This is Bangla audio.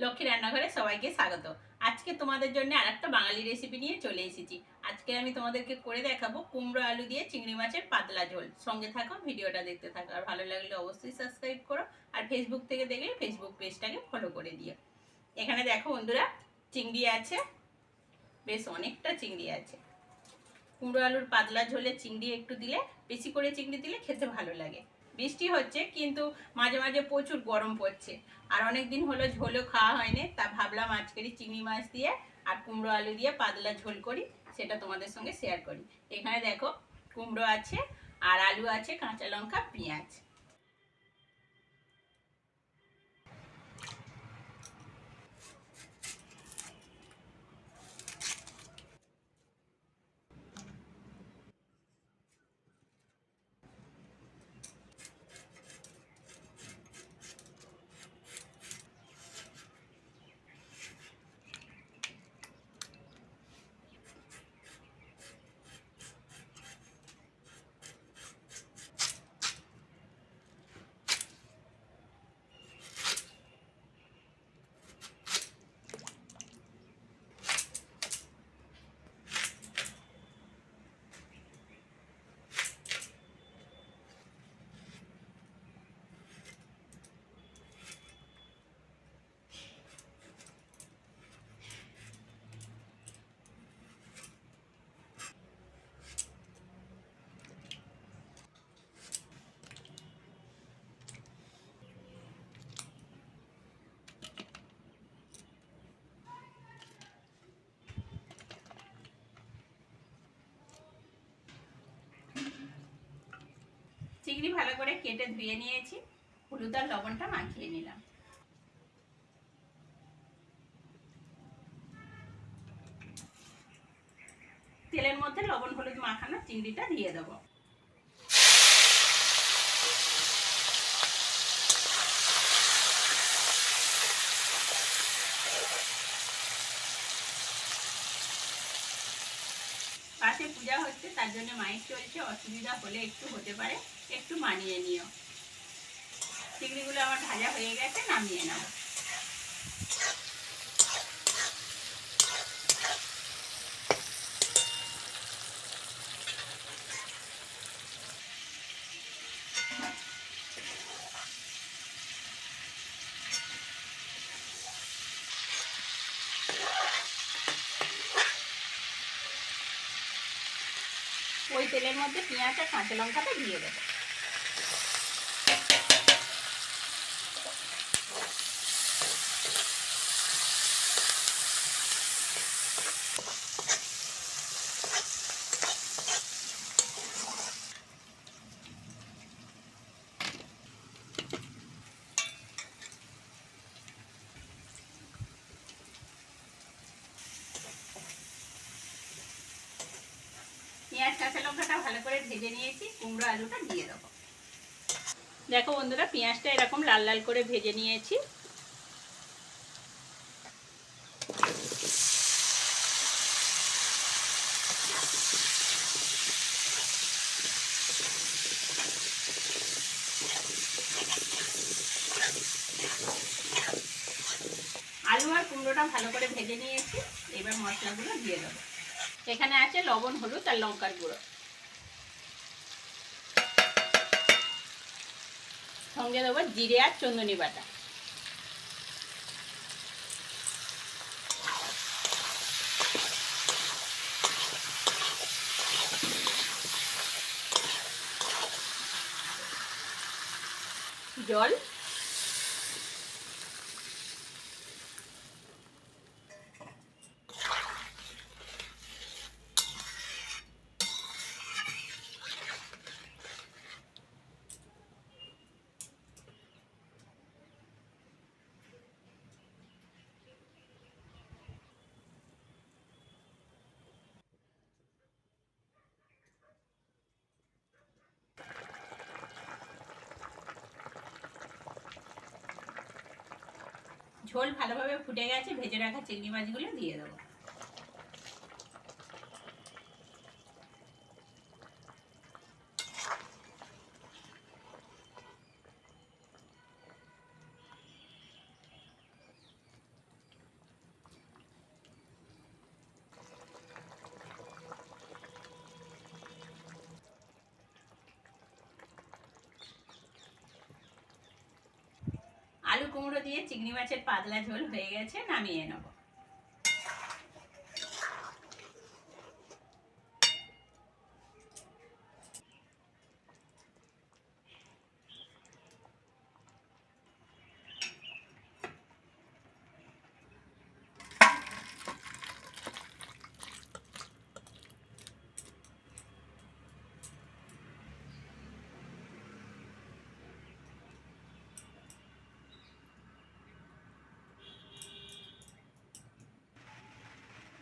লক্ষ্মী রান্নাঘরে সবাইকে স্বাগত। আজকে তোমাদের জন্য আর একটা বাঙালি রেসিপি নিয়ে চলে এসেছি। আজকে আমি তোমাদেরকে করে দেখাবো কুমড়ো আলু দিয়ে চিংড়ি মাছের পাতলা ঝোল। সঙ্গে থাকো, ভিডিওটা দেখতে থাকো। আর ভালো লাগলে অবশ্যই সাবস্ক্রাইব করো। আর ফেসবুক থেকে দেখলে ফেসবুক পেজটাকে ফলো করে দিও। এখানে দেখো বন্ধুরা, চিংড়ি আছে। বেশ অনেকটা চিংড়ি আছে। কুমড়ো আলুর পাতলা ঝোলে চিংড়ি একটু দিলে, বেশি করে চিংড়ি দিলে খেতে ভালো লাগে। বৃষ্টি হচ্ছে, কিন্তু মাঝে মাঝে প্রচুর গরম পড়ছে। আর অনেক দিন হলো ঝোলও খাওয়া হয়নি, তা ভাবলাম আজকেরই চিংড়ি মাছ দিয়ে আর কুমড়ো আলু দিয়ে পাতলা ঝোল করি, সেটা তোমাদের সঙ্গে শেয়ার করি। এখানে দেখো কুমড়ো আছে, আর আলু আছে, কাঁচা লঙ্কা, পেঁয়াজ। চিংড়ি ভালো করে কেটে ধুয়ে নিয়েছি। হলুদ আর লবণটা মাখিয়ে নিলাম। তেলের মধ্যে লবণ, হলুদ মাখানো চিংড়িটা দিয়ে দেবো। পাশে পূজা হচ্ছে, তার জন্য মাইক চলছে, অসুবিধা হলে একটু হতে পারে, একটু মানিয়ে নিও। চিংড়িগুলো আমার ভাজা হয়ে গেছে, নামিয়ে নাও। তেলের মধ্যে পেঁয়াজ আর কাঁচা লঙ্কাটা দিয়ে দেবো। ভালো করে ভেজে নিয়েছি, কুমড়ো আলুটা দিয়ে দেবো। দেখো বন্ধুরা, পেঁয়াজটা এরকম লাল লাল করে ভেজে নিয়েছি। আলু আর কুমড়োটা ভালো করে ভেজে নিয়েছি, এবার মশলাগুলো দিয়ে দেবো। এখানে আছে লবণ, হলুদ আর লঙ্কার গুঁড়ো। সঙ্গে দেবো জিরে আর চন্দনী বাটা। জল ঝোল ভালোভাবে ফুটে গেছে ভেজে রাখা চিংড়ি মাছগুলো দিয়ে দেবো। কুমড়ো দিয়ে চিংড়ি মাছের পাতলা ঝোল হয়ে গেছে নামিয়ে নেব।